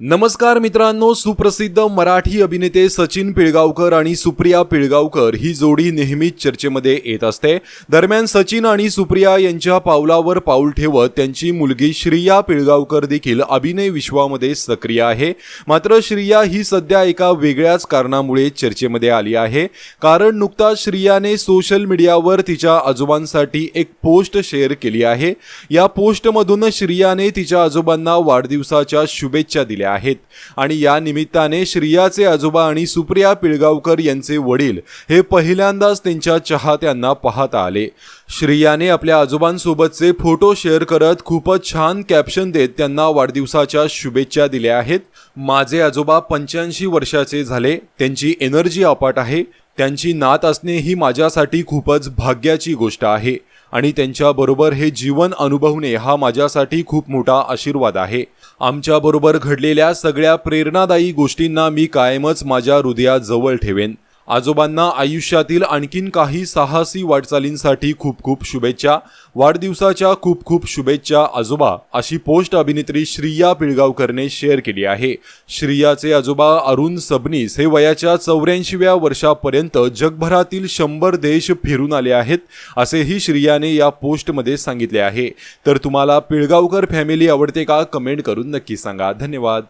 नमस्कार मित्रांनो सुप्रसिद्ध मराठी अभिनेते सचिन पिळगावकर आणि सुप्रिया पिळगावकर ही जोडी नेहमीच चर्चेमध्ये येत असते. दरम्यान सचिन आणि सुप्रिया यांच्या पावलावर पाऊल ठेवत त्यांची मुलगी श्रिया पिळगावकर देखील अभिनय विश्वामध्ये सक्रिय आहे. मात्र श्रिया ही सध्या एका वेगळ्याच कारणामुळे चर्चेमध्ये आली आहे. कारण नुकताच श्रियाने सोशल मीडियावर तिच्या आजोबांसाठी एक पोस्ट शेअर केली आहे. या पोस्टमधून श्रियाने तिच्या आजोबांना वाढदिवसाच्या शुभेच्छा दिल्या आहेत. आणि या निमित्ताने श्रियाचे आजोबा आणि सुप्रिया पिळगावकर यांचे वडील हे पहिल्यांदाच त्यांच्या चाहत्यांना पाहता आले. श्रियाने आपल्या आजोबांसोबतचे फोटो शेअर करत खूपच छान कॅप्शन देत त्यांना वाढदिवसाच्या शुभेच्छा दिल्या आहेत. माझे आजोबा पंच्याऐंशी वर्षाचे झाले. त्यांची एनर्जी अपाट आहे. त्यांची नात असणे ही माझ्यासाठी खूपच भाग्याची गोष्ट आहे. आणि त्यांच्याबरोबर हे जीवन अनुभवणे हा माझ्यासाठी खूप मोठा आशीर्वाद आहे. आमच्याबरोबर घडलेल्या सगळ्या प्रेरणादायी गोष्टींना मी कायमच माझ्या हृदयाजवळ ठेवेन. आजोबांना आयुष्यातील आणखीन काही साहसी वाटचालींसाठी खूप खूप शुभेच्छा. वाढदिवसाच्या खूप खूप शुभेच्छा आजोबा अशी पोस्ट अभिनेत्री श्रिया पिळगावकरने शेअर केली आहे. श्रियाचे आजोबा अरुण सबनीस हे वयाच्या चौऱ्याऐंशीव्या वर्षापर्यंत जगभरातील शंभर देश फिरून आले आहेत असेही श्रियाने या पोस्टमध्ये सांगितले आहे. तर तुम्हाला पिळगावकर फॅमिली आवडते का? कमेंट करून नक्की सांगा. धन्यवाद.